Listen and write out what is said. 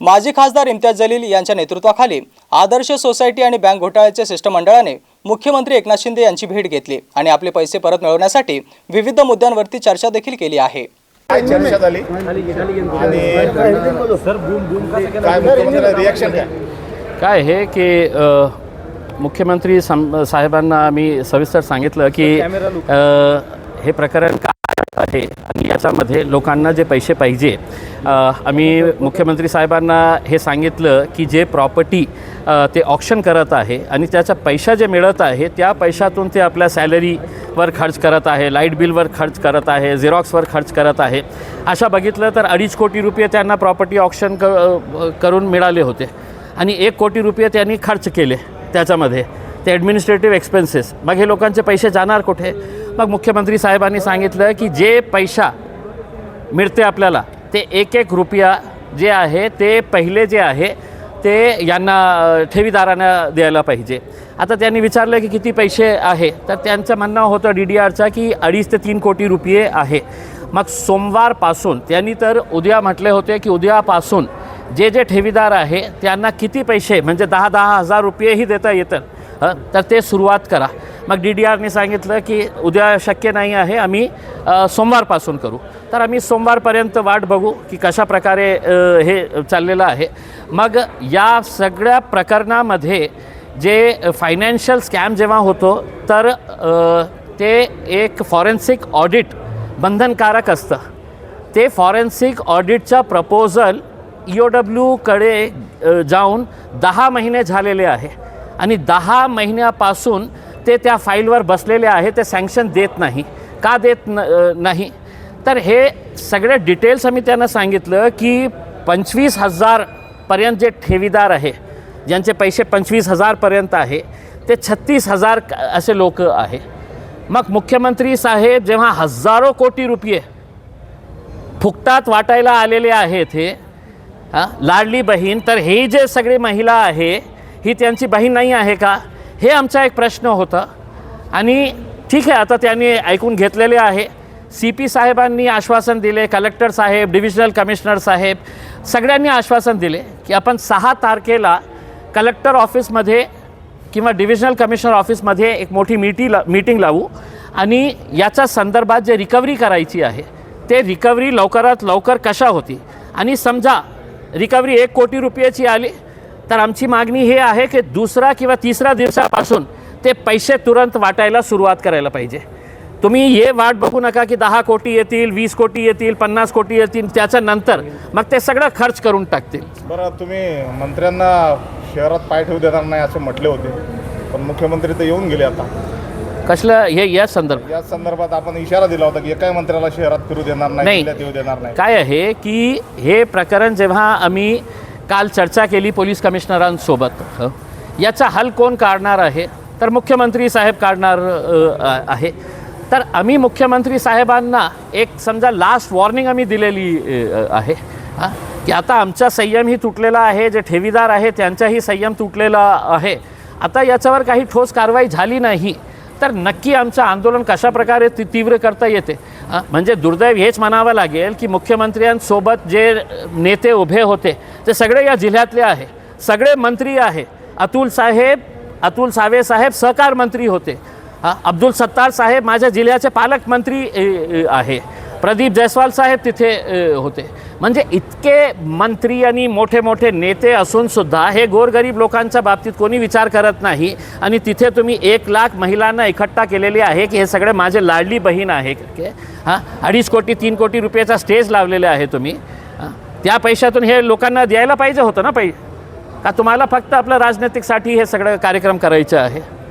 माजी खासदार इम्तियाज जलील यांच्या नेतृत्वाखाली आदर्श सोसायटी आणि बँक घोटाळ्याच्या शिष्टमंडळाने मुख्यमंत्री एकनाथ शिंदे यांची भेट घेतली आणि आपले पैसे परत मिळवण्यासाठी विविध मुद्द्यांवरती चर्चा देखील केली आहे. काय चर्चा झाली? आणि रिॲक्शन काय काय? आहे की अ, मुख्यमंत्री साहेबांना आम्ही सविस्तर सांगितलं की हे प्रकरण आहे. आणि याच्यामध्ये लोकांना जे पैसे पाहिजे आम्ही मुख्यमंत्री साहेबांना हे सांगितलं की जे प्रॉपर्टी ते ऑप्शन करत आहे आणि त्याचा पैसा जे मिळत आहे त्या पैशातून ते आपल्या सॅलरीवर खर्च करत आहे लाइट बिलवर खर्च करत आहे झेरॉक्सवर खर्च करत आहे. अशा बघितलं तर अडीच कोटी रुपये त्यांना प्रॉपर्टी ऑप्शन क करून मिळाले होते. आणि एक कोटी रुपये त्यांनी खर्च केले त्याच्यामध्ये. ते ॲडमिनिस्ट्रेटिव्ह एक्सपेन्सेस मग हे लोकांचे पैसे जाणार कुठे? मग मुख्यमंत्री साहेबांनी सांगितलं की जे पैसा मिळते आपल्याला ते एक एक रुपया जे आहे ते पहिले जे आहे ते यांना ठेवीदारांना द्यायला पाहिजे. आता त्यांनी विचारलं की किती पैसे आहे तर त्यांचं म्हणणं होतं डी डी आरचा की अडीच ते तीन कोटी रुपये आहे. मग सोमवारपासून त्यांनी तर उद्या म्हटले होते की उद्यापासून जे जे ठेवीदार आहे त्यांना किती पैसे म्हणजे दहा दहा हजार रुपयेही देता येतं. तर ते सुरुवात करा. मग डी डी आरने सांगितलं की उद्या शक्य नाही आहे आम्ही सोमवारपासून करू. तर आम्ही सोमवारपर्यंत वाट बघू की कशा प्रकारे हे चाललेलं आहे. मग या सगळ्या प्रकरणामध्ये जे फायनान्शियल स्कॅम जेव्हा होतो तर ते एक फॉरेन्सिक ऑडिट बंधनकारक असतं. ते फॉरेन्सिक ऑडिटचा प्रपोजल ई ओ डब्ल्यूकडे जाऊन दहा महिने झालेले आहे. आणि दहा महिन्यापासून ते त्या फाईलवर बसलेले आहे ते सँक्शन देत नाही. का देत न नाही? तर हे सगळे डिटेल्स आम्ही त्यांना सांगितलं की पंचवीस हजारपर्यंत जे ठेवीदार आहे ज्यांचे पैसे पंचवीस हजारपर्यंत आहे ते छत्तीस हजार असे लोक आहे. मग मुख्यमंत्री साहेब जेव्हा हजारो कोटी रुपये फुकटात वाटायला आलेले आहेत हे लाडली बहीण तर हे जे सगळे महिला आहे ही त्यांची बहीण नाही आहे का? हे आमचा एक प्रश्न होता. आणि ठीक आहे आता त्यांनी ऐकून घेतलेले आहे. सी पी साहेबांनी आश्वासन दिले कलेक्टर साहेब डिव्हिजनल कमिशनर साहेब सगळ्यांनी आश्वासन दिले की आपण सहा तारखेला कलेक्टर ऑफिसमध्ये किंवा डिव्हिजनल कमिशनर ऑफिसमध्ये एक मोठी मीटी ला मीटिंग लावू. आणि याच्या संदर्भात जे रिकव्हरी करायची आहे ते रिकव्हरी लवकरात लवकर कशा होती? आणि समजा रिकव्हरी एक कोटी रुपयाची आली तर आमची मागणी हे आहे की दुसरा किंवा तिसऱ्या दिवसापासून ते पैसे तुरंत वाटायला सुरुवात करायला पाहिजे. तुम्ही हे वाट बघू नका की दहा कोटी येतील वीस कोटी येतील पन्नास कोटी येतील त्याच्यानंतर मग ते सगळं खर्च करून टाकतील. बरं तुम्ही मंत्र्यांना शहरात पाय ठेवू देणार नाही असे म्हटले होते. पण मुख्यमंत्री तर येऊन गेले आता. कसलं हे या संदर्भ या संदर्भात आपण इशारा दिला होता की एकाही मंत्र्याला शहरात फिरू देणार नाही देणार नाही. काय आहे की हे प्रकरण जेव्हा आम्ही काल चर्चा केली पोलीस कमिशनरांसोबत. याचा हल कोण काढणार आहे? तर मुख्यमंत्री साहेब काढणार आहे. तर आम्ही मुख्यमंत्री साहेबांना एक समजा लास्ट वॉर्निंग आम्ही दिलेली आहे. हां? की आता आमचा संयम ही तुटलेला आहे जे ठेवीदार आहे त्यांचाही संयम तुटलेला आहे. आता याच्यावर काही ठोस कारवाई झाली नाही. तर नक्की आमचं आंदोलन कशाप्रकारे ती तीव्र करता येते? म्हणजे दुर्दैव हेच म्हणावं लागेल की मुख्यमंत्र्यांसोबत जे नेते उभे होते ते सगळे या जिल्ह्यातले आहे. सगळे मंत्री आहे. अतुल साहेब अतुल सावे साहेब सहकार मंत्री होते. अब्दुल सत्तार साहेब माझ्या जिल्ह्याचे पालकमंत्री आहे. प्रदीप जयस्वाल साहेब तिथे होते. म्हणजे इतके मंत्री आणि मोठे मोठे नेते असूनसुद्धा हे गोरगरीब लोकांच्या बाबतीत कोणी विचार करत नाही. आणि तिथे तुम्ही एक लाख महिलांना इकट्ठा केलेली आहे की हे सगळे माझे लाडली बहीण आहे. हां अडीच कोटी तीन कोटी रुपयाचा स्टेज लावलेले आहे तुम्ही. हां त्या पैशातून हे लोकांना द्यायला पाहिजे होतं ना पै का तुम्हाला फक्त आपलं राजनैतिकसाठी हे सगळं कार्यक्रम करायचं आहे?